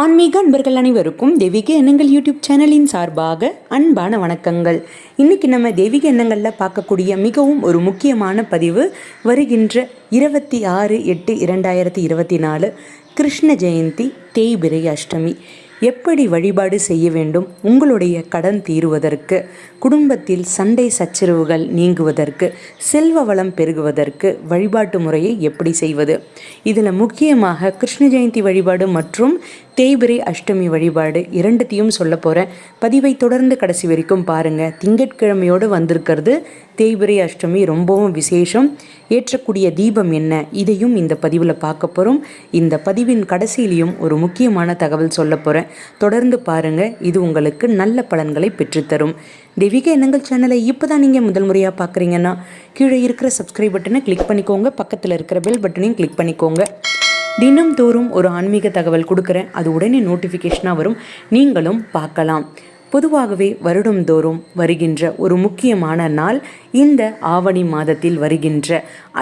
ஆன்மீக அன்பர்கள் அனைவருக்கும் தெய்வீக எண்ணங்கள் யூடியூப் சேனலின் சார்பாக அன்பான வணக்கங்கள். இன்னைக்கு நம்ம தெய்வீக எண்ணங்களில் பார்க்கக்கூடிய மிகவும் ஒரு முக்கியமான பதிவு வருகின்ற இருபத்தி ஆறு எட்டு இரண்டாயிரத்தி இருபத்தி நாலு கிருஷ்ண ஜெயந்தி தேய்பிரை அஷ்டமி. எப்படி வழிபாடு செய்ய வேண்டும்? உங்களுடைய கடன் தீருவதற்கு குடும்பத்தில் சண்டை சச்சரவுகள் நீங்குவதற்கு செல்வ வளம் பெருகுவதற்கு வழிபாட்டு முறையை எப்படி செய்வது? இதில் முக்கியமாக கிருஷ்ண ஜெயந்தி வழிபாடு மற்றும் தேய்பிரை அஷ்டமி வழிபாடு இரண்டுத்தையும் சொல்ல போகிறேன் பதிவை தொடர்ந்து கடைசி வரைக்கும் பாருங்கள் திங்கட்கிழமையோடு வந்திருக்கிறது தேய்பிரை அஷ்டமி ரொம்பவும் விசேஷம். ஏற்றக்கூடிய தீபம் என்ன? இதையும் இந்த பதிவில் பார்க்க போகிறோம் இந்த பதிவின் கடைசியிலையும் ஒரு முக்கியமான தகவல் சொல்ல போகிறேன் தொடர்ந்து பாருங்கள் இது உங்களுக்கு நல்ல பலன்களை பெற்றுத்தரும் தெய்வீக எண்ணங்கள் சேனலை இப்போ தான் நீங்கள் முதல் முறையாக பார்க்குறீங்கன்னா கீழே இருக்கிற சப்ஸ்கிரைப் பட்டனை கிளிக் பண்ணிக்கோங்க. பக்கத்தில் இருக்கிற பெல் பட்டனையும் கிளிக் பண்ணிக்கோங்க. தினம்தோறும் ஒரு ஆன்மீக தகவல் கொடுக்குறேன். அது உடனே நோட்டிஃபிகேஷனாக வரும். நீங்களும் பார்க்கலாம். பொதுவாகவே வருடந்தோறும் வருகின்ற ஒரு முக்கியமான நாள் இந்த ஆவணி மாதத்தில் வருகின்ற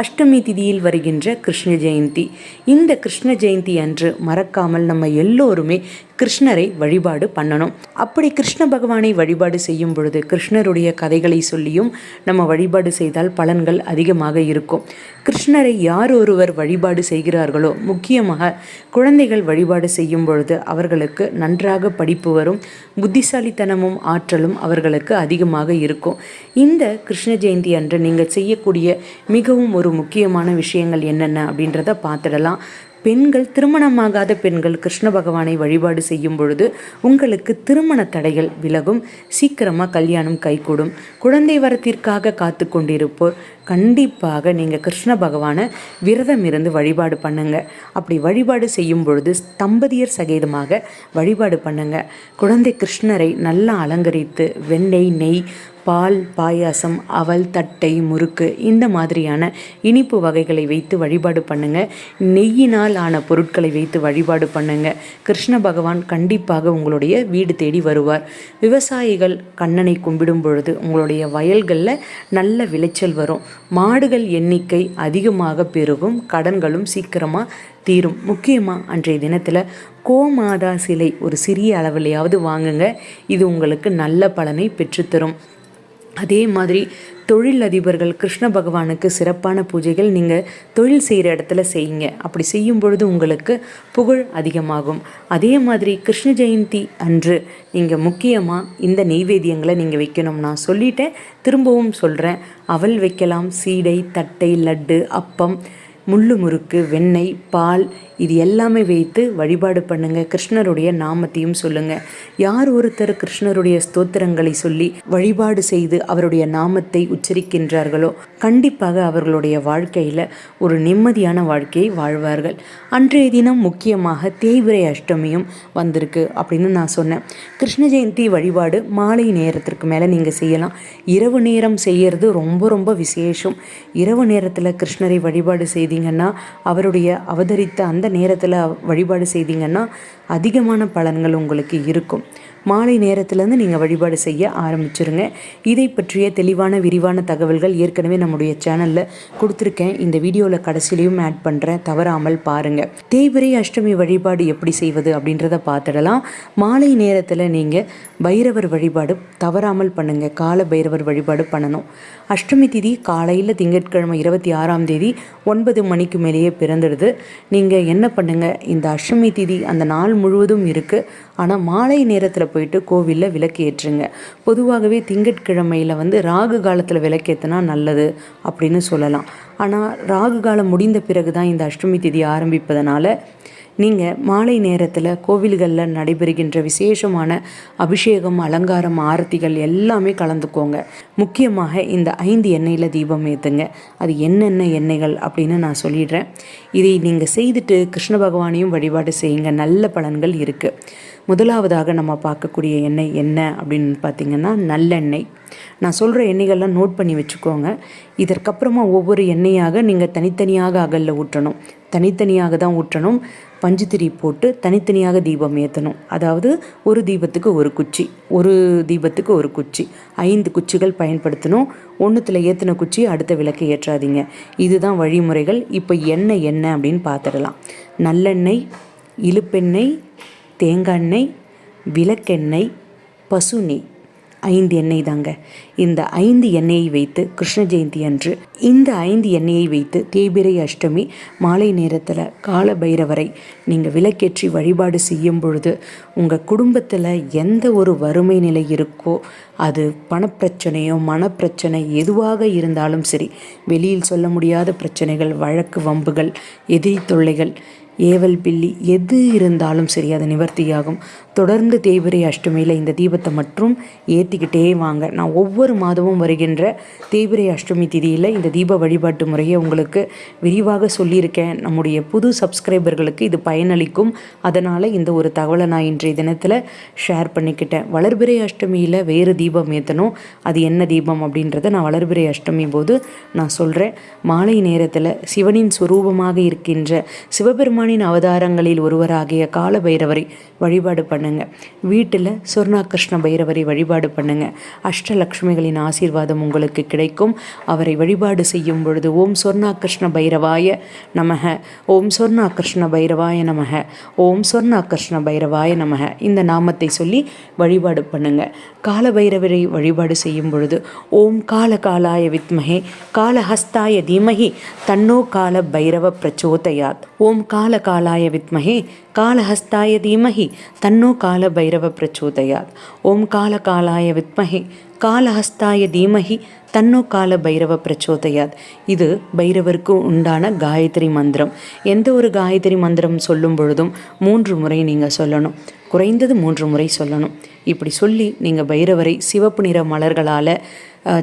அஷ்டமி திதியில் வருகின்ற கிருஷ்ண ஜெயந்தி. இந்த கிருஷ்ண ஜெயந்தி அன்று மறக்காமல் நம்ம எல்லோருமே கிருஷ்ணரை வழிபாடு பண்ணணும். அப்படி கிருஷ்ண பகவானை வழிபாடு செய்யும் பொழுது கிருஷ்ணருடைய கதைகளை சொல்லியும் நம்ம வழிபாடு செய்தால் பலன்கள் அதிகமாக இருக்கும். கிருஷ்ணரை யார் ஒருவர் வழிபாடு செய்கிறார்களோ முக்கியமாக குழந்தைகள் வழிபாடு செய்யும் பொழுது அவர்களுக்கு நன்றாக படிப்பு வரும் புத்திசாலி புத்திசாலித்தனமும் ஆற்றலும் அவர்களுக்கு அதிகமாக இருக்கும். இந்த கிருஷ்ண ஜெயந்தி அன்று நீங்கள் செய்யக்கூடிய மிகவும் ஒரு முக்கியமான விஷயங்கள் என்னென்ன அப்படின்றத பார்த்துடலாம். பெண்கள் திருமணமாகாத பெண்கள் கிருஷ்ண பகவானை வழிபாடு செய்யும் பொழுது உங்களுக்கு திருமண தடைகள் விலகும். சீக்கிரமாக கல்யாணம் கைகூடும். குழந்தை வரத்திற்காக காத்து கொண்டிருப்போர் கண்டிப்பாக நீங்கள் கிருஷ்ண பகவானை விரதம் இருந்து வழிபாடு பண்ணுங்க. அப்படி வழிபாடு செய்யும் பொழுது தம்பதியர் சகிதமாக வழிபாடு பண்ணுங்க. குழந்தை கிருஷ்ணரை நல்லா அலங்கரித்து வெண்ணெய் நெய் பால் பாயாசம் அவல் தட்டை முறுக்கு இந்த மாதிரியான இனிப்பு வகைகளை வைத்து வழிபாடு பண்ணுங்க. நெய்யினால் ஆன பொருட்களை வைத்து வழிபாடு பண்ணுங்க. கிருஷ்ண பகவான் கண்டிப்பாக உங்களுடைய வீடு தேடி வருவார். விவசாயிகள் கண்ணனை கும்பிடும் பொழுது உங்களுடைய வயல்களில் நல்ல விளைச்சல் வரும். மாடுகள் எண்ணிக்கை அதிகமாக பெருகும். கடன்களும் சீக்கிரமாக தீரும். முக்கியமாக அன்றைய தினத்தில் கோமாதா சிலை ஒரு சிறிய அளவிலையாவது வாங்குங்க. இது உங்களுக்கு நல்ல பலனை பெற்றுத்தரும். அதே மாதிரி தொழில் அதிபர்கள் கிருஷ்ண பகவானுக்கு சிறப்பான பூஜைகள் நீங்கள் தொழில் செய்கிற இடத்துல செய்யுங்க. அப்படி செய்யும் பொழுது உங்களுக்கு புகழ் அதிகமாகும். அதே மாதிரி கிருஷ்ண ஜெயந்தி அன்று நீங்கள் முக்கியமாக இந்த நெய்வேத்தியங்களை நீங்கள் வைக்கணும் நான் சொல்லிட்டேன். திரும்பவும் சொல்கிறேன் அவல் வைக்கலாம். சீடை தட்டை லட்டு அப்பம் முள்ளு முறுக்கு வெண்ணெய் பால் இது எல்லாமே வைத்து வழிபாடு பண்ணுங்கள் கிருஷ்ணருடைய நாமத்தையும் சொல்லுங்கள் யார் ஒருத்தர் கிருஷ்ணருடைய ஸ்தோத்திரங்களை சொல்லி வழிபாடு செய்து அவருடைய நாமத்தை உச்சரிக்கின்றார்களோ கண்டிப்பாக அவர்களுடைய வாழ்க்கையில் ஒரு நிம்மதியான வாழ்க்கையை வாழ்வார்கள். அன்றைய தினம் முக்கியமாக தேய்பிரை அஷ்டமியும் வந்திருக்கு அப்படின்னு நான் சொன்னேன். கிருஷ்ண ஜெயந்தி வழிபாடு மாலை நேரத்திற்கு மேலே நீங்கள் செய்யலாம். இரவு நேரம் செய்கிறது ரொம்ப ரொம்ப விசேஷம். இரவு நேரத்தில் கிருஷ்ணரை வழிபாடு செய்தீங்கன்னா அவருடைய அவதரித்த அந்த நேரத்தில் வழிபாடு செய்தீங்கன்னா அதிகமான பலன்கள் உங்களுக்கு இருக்கும். மாலை நேரத்துலேருந்து நீங்கள் வழிபாடு செய்ய ஆரம்பிச்சிருங்க. இதை பற்றிய தெளிவான விரிவான தகவல்கள் ஏற்கனவே நம்முடைய சேனலில் கொடுத்துருக்கேன். இந்த வீடியோவில் கடைசியிலையும் ஆட் பண்ணுறேன் தவறாமல் பாருங்கள் தேய்பிரை அஷ்டமி வழிபாடு எப்படி செய்வது அப்படின்றத பார்த்துடலாம். மாலை நேரத்தில் நீங்கள் பைரவர் வழிபாடு தவறாமல் பண்ணுங்கள் கால பைரவர் வழிபாடு பண்ணணும். அஷ்டமி திதி காலையில் திங்கட்கிழமை இருபத்தி ஆறாம் தேதி ஒன்பது மணிக்கு மேலேயே பிறந்துடுது. நீங்கள் என்ன பண்ணுங்கள் இந்த அஷ்டமி திதி அந்த நாள் முழுவதும் இருக்குது ஆனால் மாலை நேரத்தில் போயிட்டு கோவிலில் விளக்கு ஏற்றுங்க. பொதுவாகவே திங்கட்கிழமையில் வந்து ராகு காலத்தில் விளக்கேற்றினா நல்லது அப்படின்னு சொல்லலாம். ஆனால் ராகு காலம் முடிந்த பிறகு தான் இந்த அஷ்டமி திதி ஆரம்பிப்பதனால நீங்கள் மாலை நேரத்தில் கோவில்களில் நடைபெறுகின்ற விசேஷமான அபிஷேகம் அலங்காரம் ஆரத்திகள் எல்லாமே கலந்துக்கோங்க. முக்கியமாக இந்த ஐந்து எண்ணெயில் தீபம் ஏற்றுங்க அது என்னென்ன எண்ணெய்கள் அப்படின்னு நான் சொல்லிடுறேன். இதை நீங்கள் செய்துட்டு கிருஷ்ண பகவானையும் வழிபாடு செய்யுங்க. நல்ல பலன்கள் இருக்குது முதலாவதாக நம்ம பார்க்கக்கூடிய எண்ணெய் என்ன அப்படின்னு பார்த்தீங்கன்னா நல்லெண்ணெய். நான் சொல்கிற எண்ணெய்கள்லாம் நோட் பண்ணி வச்சுக்கோங்க. இதற்கப்புறமா ஒவ்வொரு எண்ணெயாக நீங்கள் தனித்தனியாக அகலில் ஊற்றணும். தனித்தனியாக தான் ஊற்றணும். பஞ்சுத்திரி போட்டு தனித்தனியாக தீபம் ஏற்றணும் அதாவது ஒரு தீபத்துக்கு ஒரு குச்சி ஒரு தீபத்துக்கு ஒரு குச்சி ஐந்து குச்சிகள் பயன்படுத்தணும். ஒன்றுத்தில் ஏற்றின குச்சி அடுத்த விளக்கு ஏற்றாதீங்க. இதுதான் வழிமுறைகள். இப்போ எண்ணெய் என்ன அப்படின்னு பார்த்துடலாம். நல்லெண்ணெய் இழுப்பெண்ணெய் தேங்காய் எண்ணெய் விளக்கெண்ணெய் பசு நெய் ஐந்து எண்ணெய் தாங்க. இந்த ஐந்து எண்ணெயை வைத்து கிருஷ்ண ஜெயந்தி அன்று இந்த ஐந்து எண்ணெயை வைத்து தேய்பிரை அஷ்டமி மாலை நேரத்தில் கால பைரவரை நீங்கள் விளக்கேற்றி வழிபாடு செய்யும் பொழுது உங்கள் குடும்பத்தில் எந்த ஒரு வறுமை நிலை இருக்கோ அது பணப்பிரச்சனையோ மனப்பிரச்சனை எதுவாக இருந்தாலும் சரி வெளியில் சொல்ல முடியாத பிரச்சனைகள் வழக்கு வம்புகள் எதிரி தொல்லைகள் ஏவல் பில்லி எது இருந்தாலும் சரி அது நிவர்த்தியாகும். தொடர்ந்து தேய்பிரை அஷ்டமியில் இந்த தீபத்தை மட்டும் ஏற்றிக்கிட்டே வாங்க. நான் ஒவ்வொரு மாதமும் வருகின்ற தேய்பிரை அஷ்டமி திதியில் இந்த தீப வழிபாட்டு முறையை உங்களுக்கு விரிவாக சொல்லியிருக்கேன். நம்முடைய புது சப்ஸ்கிரைபர்களுக்கு இது பயனளிக்கும். அதனால் இந்த ஒரு தகவலை நான் இன்றைய தினத்தில் ஷேர் பண்ணிக்கிட்டேன். வளர்பிறை அஷ்டமியில் வேறு தீபம் ஏற்றணும் அது என்ன தீபம் அப்படின்றத நான் வளர்பிறை அஷ்டமி போது நான் சொல்கிறேன் மாலை நேரத்தில் சிவனின் சுரூபமாக இருக்கின்ற சிவபெருமானின் அவதாரங்களில் ஒருவராகிய கால பைரவரை வழிபாடு பண்ணுங்க. வீட்டில் சொர்ணாகிருஷ்ண பைரவரை வழிபாடு பண்ணுங்க. அஷ்டலக்ஷ்மிகளின் ஆசீர்வாதம் உங்களுக்கு கிடைக்கும். அவரை வழிபாடு செய்யும் பொழுது ஓம் சொர்ணா கிருஷ்ண பைரவாய நமக. ஓம் சொர்ணா கிருஷ்ண பைரவாய நமக. ஓம் சொர்ணா கிருஷ்ண பைரவாய நமக. இந்த நாமத்தை சொல்லி வழிபாடு பண்ணுங்க. கால பைரவரை வழிபாடு செய்யும் பொழுது ஓம் கால காலாய வித்மகே காலஹஸ்தாய தீமகி தன்னோ கால பைரவ பிரச்சோதயாத். ஓம் கால காலாய வித்மகே காலஹஸ்தாய தீமகி தன்னோ கால பைரவ பிரச்சோதயாத் ஓம் கால காலாய வித்மகே காலஹஸ்தாய தீமகி தன்னோ கால பைரவ பிரச்சோதயாத் இது பைரவருக்கு உண்டான காயத்ரி மந்திரம். எந்த ஒரு காயத்ரி மந்திரம் சொல்லும் பொழுதும் மூன்று முறை நீங்கள் சொல்லணும். குறைந்தது மூன்று முறை சொல்லணும். இப்படி சொல்லி நீங்கள் பைரவரை சிவப்பு நிற மலர்களால்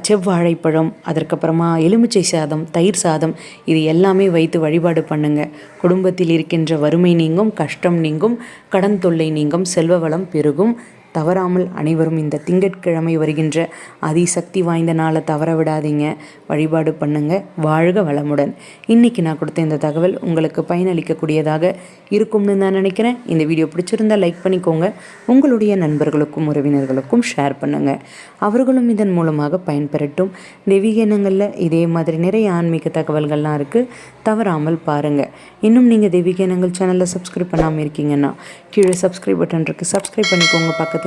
செவ்வாழைப்பழம் அதற்கப்புறமா எலுமிச்சை சாதம் தயிர் சாதம் இது எல்லாமே வைத்து வழிபாடு பண்ணுங்க. குடும்பத்தில் இருக்கின்ற வறுமை நீங்கும் கஷ்டம் நீங்கும் கடன் தொல்லை நீங்கும் செல்வ வளம் பெருகும். தவறாமல் அனைவரும் இந்த திங்கட்கிழமை வருகின்ற அதிசக்தி வாய்ந்த நாளை தவற விடாதீங்க வழிபாடு பண்ணுங்க. வாழ்க வளமுடன். இன்னைக்கு நான் கொடுத்த இந்த தகவல் உங்களுக்கு பயனளிக்கக்கூடியதாக இருக்கும்னு நான் நினைக்கிறேன். இந்த வீடியோ பிடிச்சிருந்தா லைக் பண்ணிக்கோங்க. உங்களுடைய நண்பர்களுக்கும் உறவினர்களுக்கும் ஷேர் பண்ணுங்க. அவர்களும் இதன் மூலமாக பயன்பெறட்டும். தெய்வீக எண்ணங்களில் இதே மாதிரி நிறைய ஆன்மீக தகவல்கள்லாம் இருக்குது தவறாமல் பாருங்கள் இன்னும் நீங்கள் தெய்வீக எண்ணங்கள் சேனலில் சப்ஸ்கிரைப் பண்ணாமல் இருக்கீங்கன்னா கீழே சப்ஸ்கிரைப் பட்டன் இருக்குது சப்ஸ்கிரைப் பண்ணிக்கோங்க. பக்கத்தில்